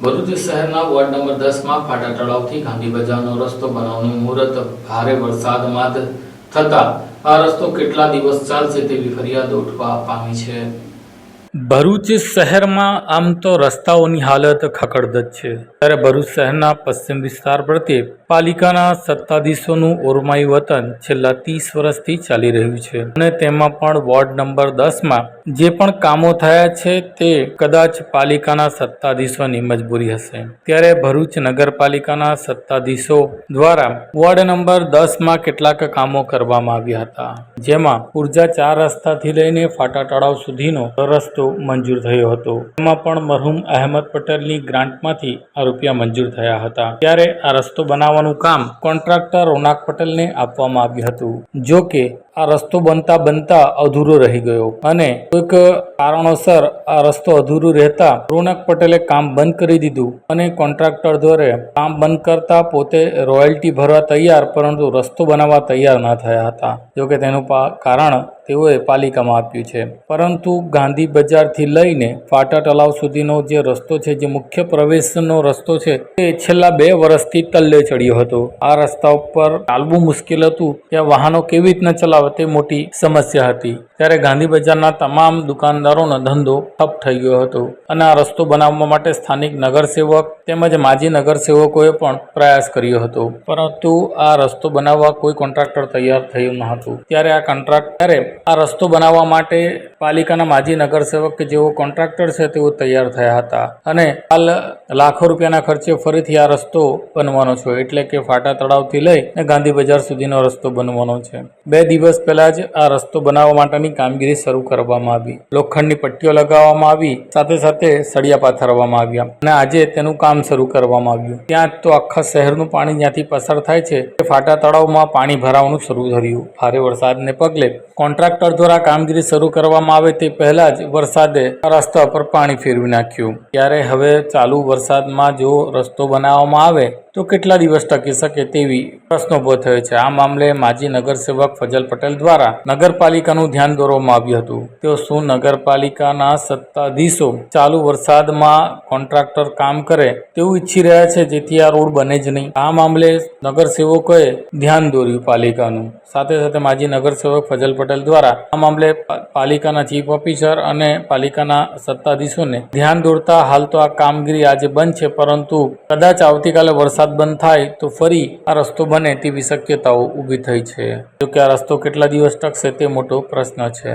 ભરૂચ શહેરના ward number દસમાં ફાટા તળાવથી ગાંધી બજારનો રસ્તો બનાવનું મુહૂર્ત ભારે વરસાદમાં થતા આ રસ્તો કેટલા દિવસ ચાલશે તેવી ફરિયાદો ઉઠવા પામી છે. ભરૂચ શહેરમાં આમ તો રસ્તાઓની હાલત ખખડધજ છે. ત્યારે ભરૂચ શહેરના પશ્ચિમ વિસ્તાર પ્રત્યે પાલિકાના સત્તાધીશોનું ઓરમાયું વતન છેલ્લા ત્રીસ વર્ષથી ચાલી રહ્યું છે. અને તેમાં પણ વોર્ડ નંબર દસમાં જે પણ કામો થયા છે તે કદાચ પાલિકાના સત્તાધીશોની મજબૂરી હશે. ત્યારે ભરૂચ નગરપાલિકાના સત્તાધીશો દ્વારા વોર્ડ નંબર દસમાં કેટલાક કામો કરવામાં આવ્યા હતા. જેમાં ઊર્જા ચાર રસ્તાથી લઈને ફાટા તળાવ સુધીનો રસ્તો મંજૂર થયો હતો. એમાં પણ મરહુમ અહેમદ પટેલની ગ્રાન્ટમાંથી આ રૂપિયા મંજૂર થયા હતા. ત્યારે આ રસ્તો બનાવવાનું કામ કોન્ટ્રાક્ટર રોનાક પટેલને આપવામાં આવ્યું હતું. જો કે આ રસ્તો બનતા બનતા અધૂરો રહી ગયો. અને કોઈક કારણોસર આ રસ્તો અધૂરો રહેતા રોનક પટેલે કામ બંધ કરી દીધું અને કોન્ટ્રાક્ટર દ્વારા કામ બંધ કરતા પોતે રોયલ્ટી ભરવા તૈયાર, પરંતુ રસ્તો બનાવવા તૈયાર ન થયા હતા. જોકે તેનું કારણ તેઓએ પાલિકામાં આપ્યું છે. પરંતુ ગાંધી બજારથી લઈને ફાટા તળાવ સુધીનો જે રસ્તો છે, જે મુખ્ય પ્રવેશનો રસ્તો છે, તે છેલ્લા બે વર્ષથી તલ્લે ચડ્યો હતો. આ રસ્તા ઉપર ચાલવું મુશ્કેલ હતું. ત્યાં વાહનો કેવી રીતના ચલાવે તે મોટી સમસ્યા હતી. ત્યારે ગાંધી બજારના તમામ દુકાનદારોનો ધંધો ઠપ થઈ ગયો હતો અને આ રસ્તો બનાવવા માટે સ્થાનિક નગરસેવક તેમજ માજી નગરસેવકોએ પણ પ્રયાસ કર્યો હતો. પરંતુ આ રસ્તો બનાવવા કોઈ કોન્ટ્રાક્ટર તૈયાર થયું ન હતું ત્યારે આ કોન્ટ્રાક્ટરે આ રસ્તો બનાવવા માટે પાલિકાના માજી નગરસેવક કે જેઓ કોન્ટ્રાક્ટર છે તેઓ તૈયાર થયા હતા. અને હાલ લાખો રૂપિયાના ખર્ચે ફરીથી આ રસ્તો બનવાનો છે. એટલે કે ફાટા તળાવથી લઈ ને ગાંધી બજાર સુધીનો રસ્તો બનવાનો છે. બે દિવસ પહેલા જ આ રસ્તો બનાવવા માટેની કામગીરી શરૂ કરવામાં આવી. લોખંડની પટ્ટીઓ લગાવવામાં આવી. સાથે સાથે સળિયા પાથરવામાં આવ્યા. અને આજે તેનું કામ શરૂ કરવામાં આવ્યું. ત્યાં તો આખા શહેરનું પાણી જ્યાંથી પસાર થાય છે. તે ફાટા તળાવમાં પાણી ભરાવાનું શરૂ થયું ભારે વરસાદને પગલે કોન્ટ્રાક્ટર દ્વારા કામગીરી શરૂ કરવામાં આવે તે પહેલા જ વરસાદે રસ્તા પર પાણી ફેરવી નાખ્યું. ત્યારે હવે ચાલુ વરસાદમાં જો રસ્તો બનાવવામાં આવે, તો કેટલા દિવસ ટકી શકે તેવી પ્રશ્નો ઊભો થયો છે. આ મામલે માજી નગરસેવક ફજલ પટેલ દ્વારા નગરપાલિકાનું ધ્યાન દોરવામાં આવ્યું હતું. તેઓ શું નગરપાલિકાના સત્તાધીશો ચાલુ વરસાદમાં કોન્ટ્રાક્ટર કામ કરે તેવું ઈચ્છી રહ્યા છે, જેથી આ રોડ બને જ નહીં? આ મામલે નગરસેવકોએ ધ્યાન દોર્યું પાલિકાનું. સાથે સાથે માજી નગરસેવક ફજલ પટેલ દ્વારા આ મામલે પા- પાલિકાના ચીફ ઓફિસર અને પાલિકાના સત્તાધીશોને ધ્યાન દોરતા હાલ તો આ કામગીરી આજે બંધ છે, પરંતુ કદાચ આવતીકાલે વરસાદ બંધ થાય તો ફરી આ રસ્તો બને તેવી શક્યતાઓ ઊભી થઈ છે. જોકે આ રસ્તો કેટલા દિવસ ટકશે તે મોટો પ્રશ્ન છે.